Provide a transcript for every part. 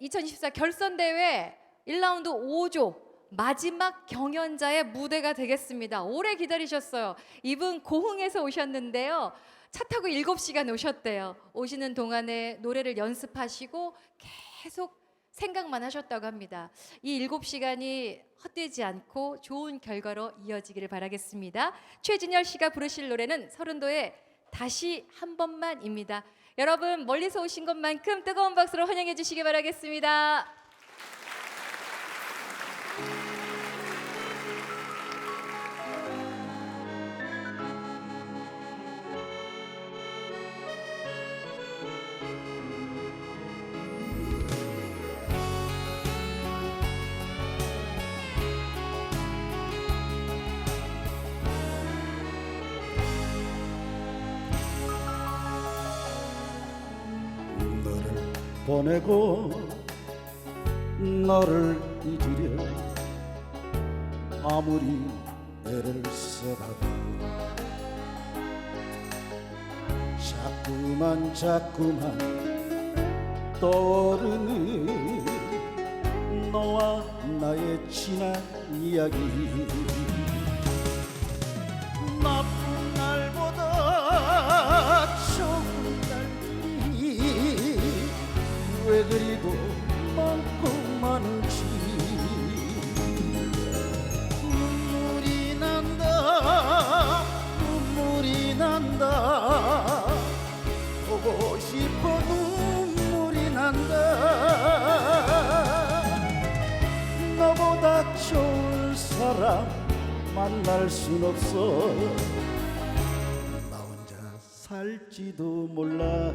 2024 결선 대회 1라운드 5조 마지막 경연자의 무대가 되겠습니다. 오래 기다리셨어요. 이분 고흥에서 오셨는데요. 차 타고 7시간 오셨대요. 오시는 동안에 노래를 연습하시고 계속 생각만 하셨다고 합니다. 이 7시간이 헛되지 않고 좋은 결과로 이어지기를 바라겠습니다. 최진열 씨가 부르실 노래는 서른도의 다시 한 번만입니다. 여러분 멀리서 오신 것만큼 뜨거운 박수로 환영해 주시기 바라겠습니다. 보내고 너를 잊으려 아무리 애를 써봐도 자꾸만 자꾸만 떠오르는 너와 나의 지난 이야기. 나 왜 그리도 많고 많은지 눈물이 난다 눈물이 난다. 보고 싶어 눈물이 난다. 너보다 좋은 사람 만날 순 없어. 나 혼자 살지도 몰라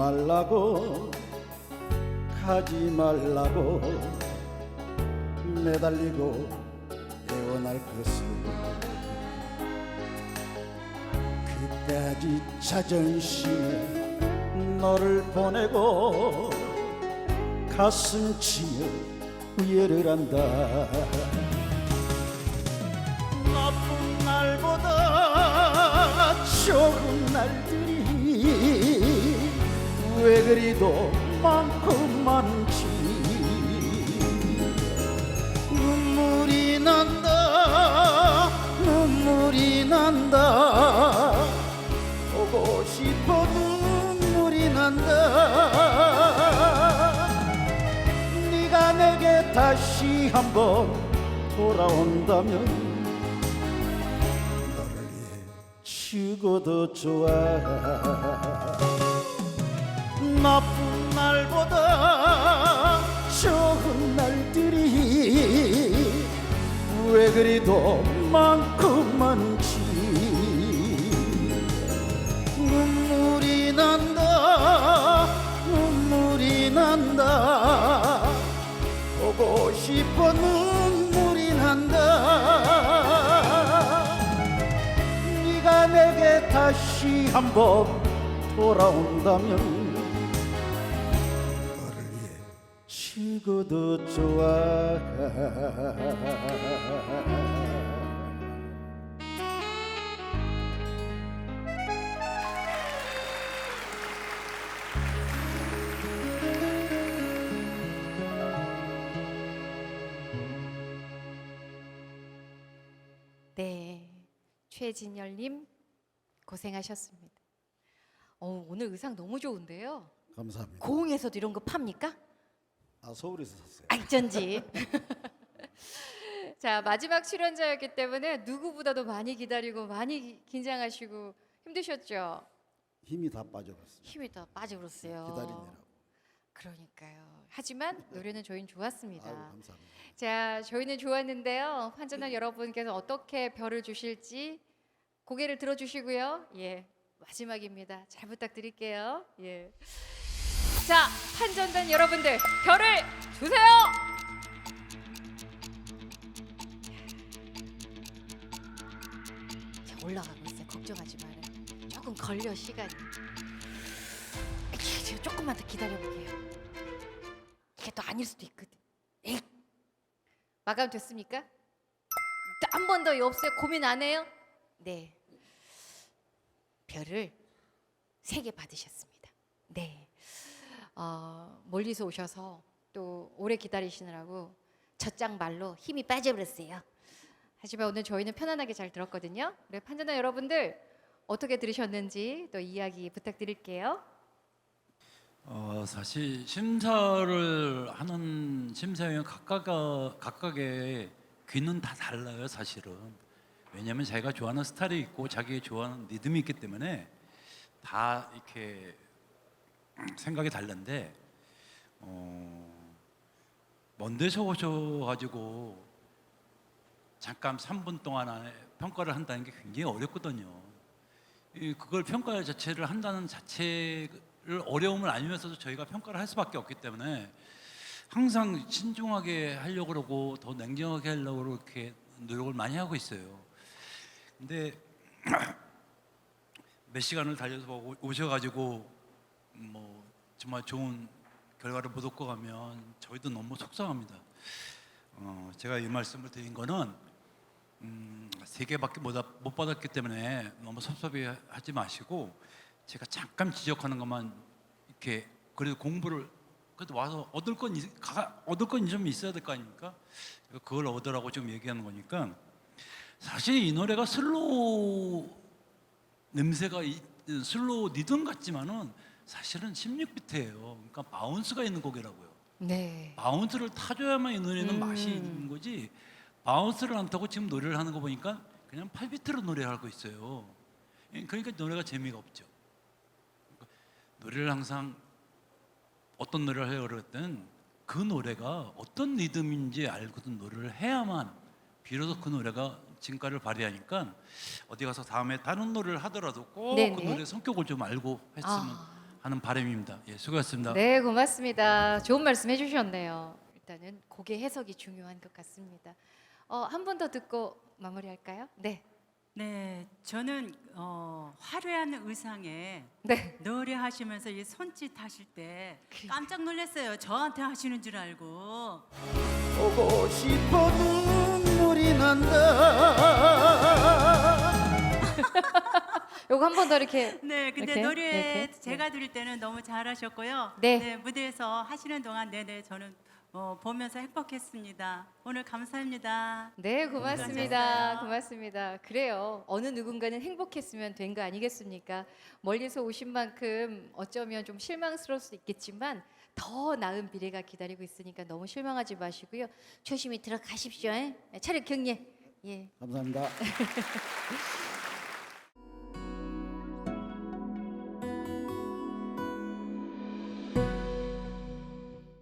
말라고 가지 말라고 매달리고 애원할 것을 그까지 자존심에 너를 보내고 가슴 치며 후회를 한다. 나쁜 날보다 좋은 날들이 왜 그리도 많고 많은지? 눈물이 난다 눈물이 난다. 보고 싶어 눈물이 난다. 네가 내게 다시 한번 돌아온다면 죽어도 좋아 나쁜 날보다 좋은 날들이 왜 그리도 많고 많지. 눈물이 난다 눈물이 난다. 보고 싶어 눈물이 난다. 네가 내게 다시 한번 돌아온다면 죽어도 좋아 네, 최진열님 고생하셨습니다. 어, 오늘 의상 너무 좋은데요. 감사합니다 고흥에서도 이런 거 팝니까? 아 서울에서 샀어요 알전지. 자 마지막 출연자였기 때문에 누구보다도 많이 기다리고 많이 긴장하시고 힘드셨죠. 힘이 다 빠져갔어요 힘이 다 빠져버렸어요. 기다리느라고 그러니까요. 하지만 노래는 저희는 좋았습니다. 아유 감사합니다 자, 저희는 좋았는데요. 환전한 여러분께서 어떻게 별을 주실지 고개를 들어주시고요. 예, 마지막입니다. 잘 부탁드릴게요. 예. 자, 판전단 여러분들 별을 주세요. 자, 올라가고 있어요. 걱정하지 마요. 조금 걸려 시간이. 제가 조금만 더 기다려 볼게요. 이게 또 아닐 수도 있거든. 에이. 마감 됐습니까? 한 번 더 없어요? 고민 안 해요? 네. 별을 세 개 받으셨습니다. 네. 어, 멀리서 오셔서 또 오래 기다리시느라고 젖장 말로 힘이 빠져버렸어요. 하지만 오늘 저희는 편안하게 잘 들었거든요. 우리 판전자 여러분들 어떻게 들으셨는지 또 이야기 부탁드릴게요. 어, 사실 심사를 하는 심사위원 각각 각각의 귀는 다 달라요, 사실은. 왜냐하면 자기가 좋아하는 스타일이 있고 자기 좋아하는 리듬이 있기 때문에 다 이렇게 생각이 다른데 어, 먼 데서 오셔가지고 잠깐 3분 동안 평가를 한다는 게 굉장히 어렵거든요. 이 그걸 평가 자체를 한다는 자체를 어려움을 알면서도 저희가 평가를 할 수밖에 없기 때문에 항상 신중하게 하려고 그러고 더 냉정하게 하려고 이렇게 노력을 많이 하고 있어요. 근데 몇 시간을 달려서 오- 오셔가지고 뭐 정말 좋은 결과를 못 얻고 가면 저희도 너무 속상합니다. 어, 제가 이 말씀을 드린 거는 음, 세 개밖에 못, 받- 못 받았기 때문에 너무 섭섭해하지 마시고 제가 잠깐 지적하는 것만 이렇게 그래도 공부를 그래도 와서 얻을 건 있- 가- 얻을 건 좀 있어야 될 거 아닙니까? 그걸 얻으라고 지금 얘기하는 거니까 사실 이 노래가 슬로우 냄새가 있, 슬로우 리듬 같지만은 사실은 16비트예요. 그러니까 바운스가 있는 곡이라고요. 네. 바운스를 타줘야만 이 노래는 음. 맛이 있는 거지 바운스를 안 타고 지금 노래를 하는 거 보니까 그냥 8비트로 노래하고 있어요 예, 그러니까 노래가 재미가 없죠 노래를 항상 어떤 노래를 해요 그랬든 그 노래가 어떤 리듬인지 알고든 노래를 해야만 비로소 그 노래가 진가를 발휘하니까 어디 가서 다음에 다른 노래를 하더라도 꼭 그. 노래 성격을 좀 알고 했으면 아. 하는 바람입니다 예, 수고하셨습니다 네, 고맙습니다. 좋은 말씀 해주셨네요. 일단은 곡의 해석이 중요한 것 같습니다. 어, 한 번 더 듣고 마무리할까요? 네, 네, 저는 어, 화려한 의상에 네. 노래하시면서 이 손짓 하실 때 깜짝 놀랐어요. 저한테 하시는 줄 알고. 보고 싶어 눈물이 난다 요거 한 번 더 이렇게 네, 근데 이렇게? 노래 이렇게? 제가 들을 때는 너무 잘하셨고요. 네. 무대에서 하시는 동안 내내 저는 어, 보면서 행복했습니다. 오늘 감사합니다. 네, 고맙습니다. 수고하셨어요. 고맙습니다. 그래요. 어느 누군가는 행복했으면 된 거 아니겠습니까? 멀리서 오신 만큼 어쩌면 좀 실망스러울 수 있겠지만 더 나은 미래가 기다리고 있으니까 너무 실망하지 마시고요. 조심히 들어가십시오. 예? 차례 경례. 예. 감사합니다